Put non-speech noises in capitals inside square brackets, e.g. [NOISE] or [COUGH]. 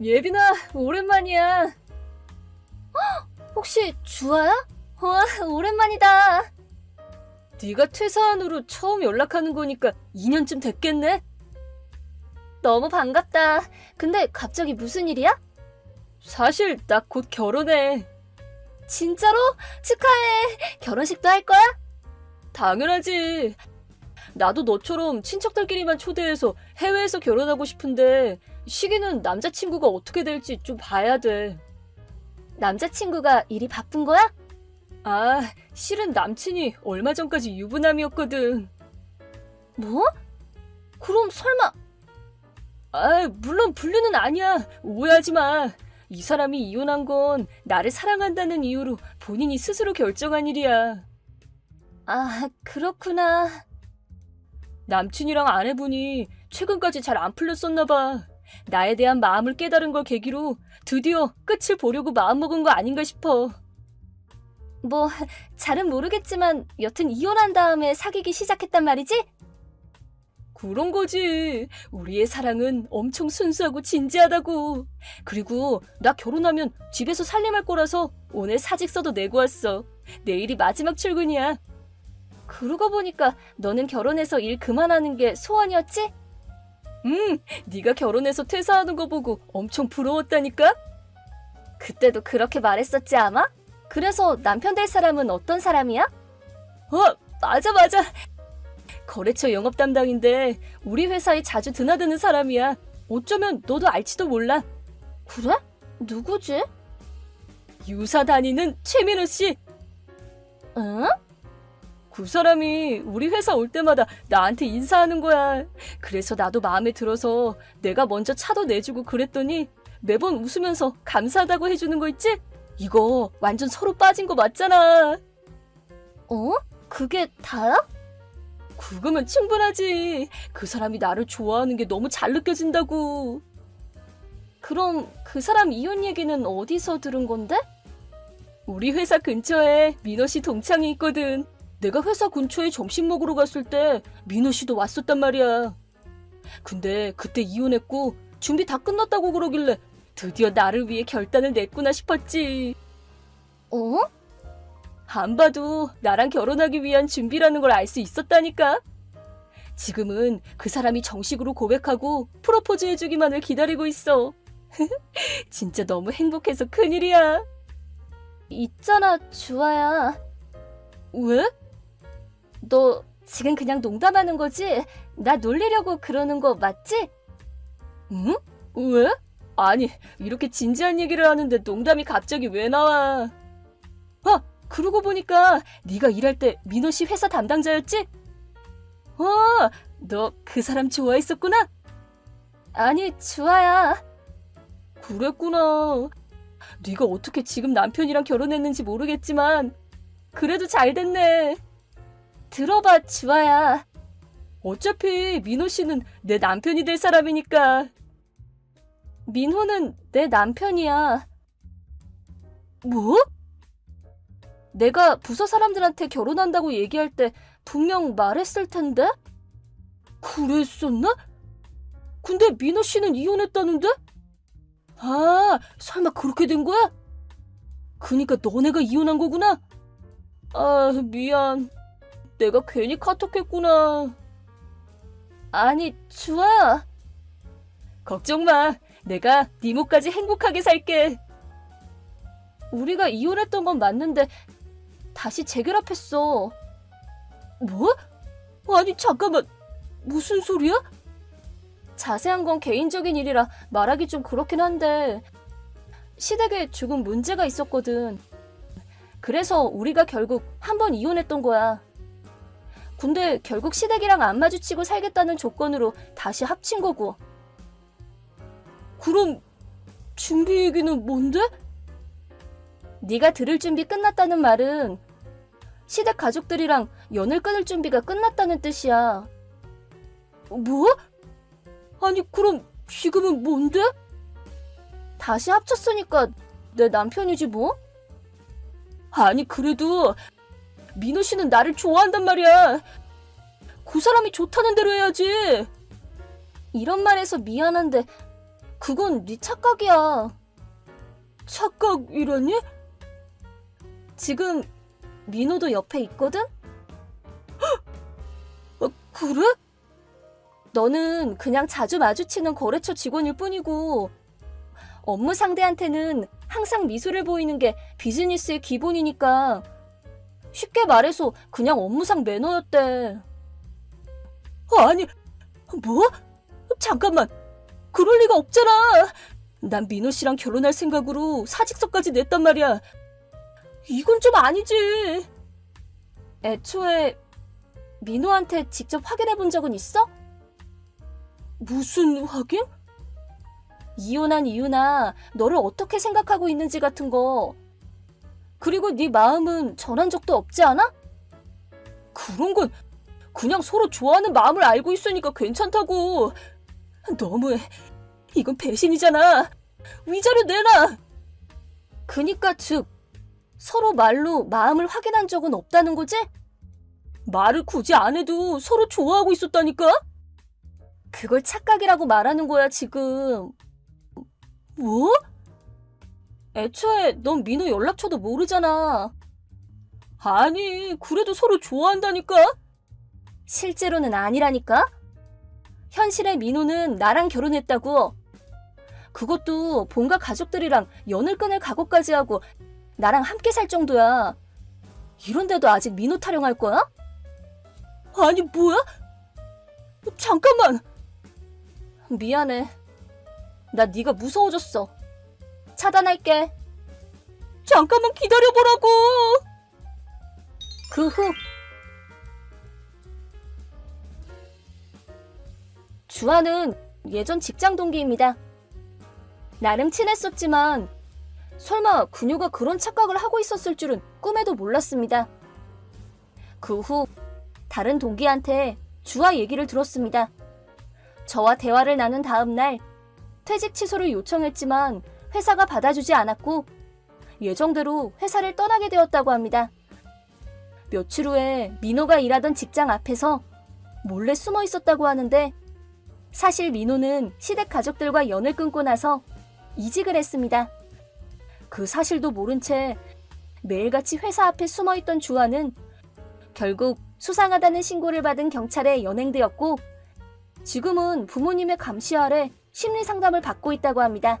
예빈아, 오랜만이야. 혹시 주아야? 와, 오랜만이다. 네가 퇴사한 후로 처음 연락하는 거니까 2년쯤 됐겠네? 너무 반갑다. 근데 갑자기 무슨 일이야? 사실 나 곧 결혼해. 진짜로? 축하해. 결혼식도 할 거야? 당연하지. 나도 너처럼 친척들끼리만 초대해서 해외에서 결혼하고 싶은데 시기는 남자친구가 어떻게 될지 좀 봐야 돼. 남자친구가 일이 바쁜 거야? 아, 실은 남친이 얼마 전까지 유부남이었거든. 뭐? 그럼 설마... 아, 물론 분류는 아니야. 오해하지 마. 이 사람이 이혼한 건 나를 사랑한다는 이유로 본인이 스스로 결정한 일이야. 아, 그렇구나. 남친이랑 아내분이 최근까지 잘 안 풀렸었나 봐. 나에 대한 마음을 깨달은 걸 계기로 드디어 끝을 보려고 마음먹은 거 아닌가 싶어. 뭐, 잘은 모르겠지만 여튼 이혼한 다음에 사귀기 시작했단 말이지? 그런 거지. 우리의 사랑은 엄청 순수하고 진지하다고. 그리고 나 결혼하면 집에서 살림할 거라서 오늘 사직서도 내고 왔어. 내일이 마지막 출근이야. 그러고 보니까 너는 결혼해서 일 그만하는 게 소원이었지? 응, 네가 결혼해서 퇴사하는 거 보고 엄청 부러웠다니까? 그때도 그렇게 말했었지 아마? 그래서 남편 될 사람은 어떤 사람이야? 어, 맞아 맞아. 거래처 영업 담당인데 우리 회사에 자주 드나드는 사람이야. 어쩌면 너도 알지도 몰라. 그래? 누구지? 유사 다니는 최민우 씨. 응? 그 사람이 우리 회사 올 때마다 나한테 인사하는 거야. 그래서 나도 마음에 들어서 내가 먼저 차도 내주고 그랬더니 매번 웃으면서 감사하다고 해주는 거 있지? 이거 완전 서로 빠진 거 맞잖아. 어? 그게 다야? 그거면 충분하지. 그 사람이 나를 좋아하는 게 너무 잘 느껴진다고. 그럼 그 사람 이혼 얘기는 어디서 들은 건데? 우리 회사 근처에 민호 씨 동창이 있거든. 내가 회사 근처에 점심 먹으러 갔을 때 민호 씨도 왔었단 말이야. 근데 그때 이혼했고 준비 다 끝났다고 그러길래 드디어 나를 위해 결단을 냈구나 싶었지. 어? 안 봐도 나랑 결혼하기 위한 준비라는 걸 알 수 있었다니까. 지금은 그 사람이 정식으로 고백하고 프로포즈 해주기만을 기다리고 있어. [LAUGHS] 진짜 너무 행복해서 큰일이야. 있잖아, 주아야. 왜? 너 지금 그냥 농담하는 거지? 나 놀리려고 그러는 거 맞지? 응? 왜? 아니, 이렇게 진지한 얘기를 하는데 농담이 갑자기 왜 나와? 아, 그러고 보니까 네가 일할 때 민호 씨 회사 담당자였지? 어, 너 그 사람 좋아했었구나? 아니, 주아야. 그랬구나. 네가 어떻게 지금 남편이랑 결혼했는지 모르겠지만 그래도 잘 됐네. 들어봐, 주아야. 어차피 민호 씨는 내 남편이 될 사람이니까. 민호는 내 남편이야. 뭐? 내가 부서 사람들한테 결혼한다고 얘기할 때 분명 말했을 텐데? 그랬었나? 근데 민호 씨는 이혼했다는데? 아, 설마 그렇게 된 거야? 그니까 너네가 이혼한 거구나? 아, 미안. 내가 괜히 카톡했구나. 아니, 주아야. 걱정 마. 내가 네 목까지 행복하게 살게. 우리가 이혼했던 건 맞는데 다시 재결합했어. 뭐? 아니, 잠깐만. 무슨 소리야? 자세한 건 개인적인 일이라 말하기 좀 그렇긴 한데 시댁에 조금 문제가 있었거든. 그래서 우리가 결국 한 번 이혼했던 거야. 근데 결국 시댁이랑 안 마주치고 살겠다는 조건으로 다시 합친 거고. 그럼 준비 얘기는 뭔데? 네가 들을 준비 끝났다는 말은 시댁 가족들이랑 연을 끊을 준비가 끝났다는 뜻이야. 뭐? 아니 그럼 지금은 뭔데? 다시 합쳤으니까 내 남편이지 뭐? 아니 그래도 민호 씨는 나를 좋아한단 말이야. 그 사람이 좋다는 대로 해야지. 이런 말해서 미안한데 그건 네 착각이야. 착각이라니? 지금 민호도 옆에 있거든? 어, 그래? 너는 그냥 자주 마주치는 거래처 직원일 뿐이고 업무 상대한테는 항상 미소를 보이는 게 비즈니스의 기본이니까 쉽게 말해서 그냥 업무상 매너였대. 아니, 뭐? 잠깐만. 그럴 리가 없잖아. 난 민호 씨랑 결혼할 생각으로 사직서까지 냈단 말이야. 이건 좀 아니지. 애초에 민호한테 직접 확인해 본 적은 있어? 무슨 확인? 이혼한 이유나 너를 어떻게 생각하고 있는지 같은 거. 그리고 네 마음은 전한 적도 없지 않아? 그런 건 그냥 서로 좋아하는 마음을 알고 있으니까 괜찮다고. 너무해. 이건 배신이잖아. 위자료 내놔. 그니까 즉 서로 말로 마음을 확인한 적은 없다는 거지? 말을 굳이 안 해도 서로 좋아하고 있었다니까? 그걸 착각이라고 말하는 거야, 지금. 뭐? 애초에 넌 민호 연락처도 모르잖아. 아니, 그래도 서로 좋아한다니까? 실제로는 아니라니까? 현실의 민호는 나랑 결혼했다고. 그것도 본가 가족들이랑 연을 끊을 각오까지 하고 나랑 함께 살 정도야. 이런데도 아직 민호 타령할 거야? 아니, 뭐야? 잠깐만. 미안해. 나 네가 무서워졌어. 차단할게. 잠깐만 기다려보라고. 그 후. 주아는 예전 직장 동기입니다. 나름 친했었지만 설마 그녀가 그런 착각을 하고 있었을 줄은 꿈에도 몰랐습니다. 그 후 다른 동기한테 주아 얘기를 들었습니다. 저와 대화를 나눈 다음 날 퇴직 취소를 요청했지만 회사가 받아주지 않았고 예정대로 회사를 떠나게 되었다고 합니다. 며칠 후에 민호가 일하던 직장 앞에서 몰래 숨어 있었다고 하는데 사실 민호는 시댁 가족들과 연을 끊고 나서 이직을 했습니다. 그 사실도 모른 채 매일같이 회사 앞에 숨어 있던 주아는 결국 수상하다는 신고를 받은 경찰에 연행되었고 지금은 부모님의 감시 아래 심리 상담을 받고 있다고 합니다.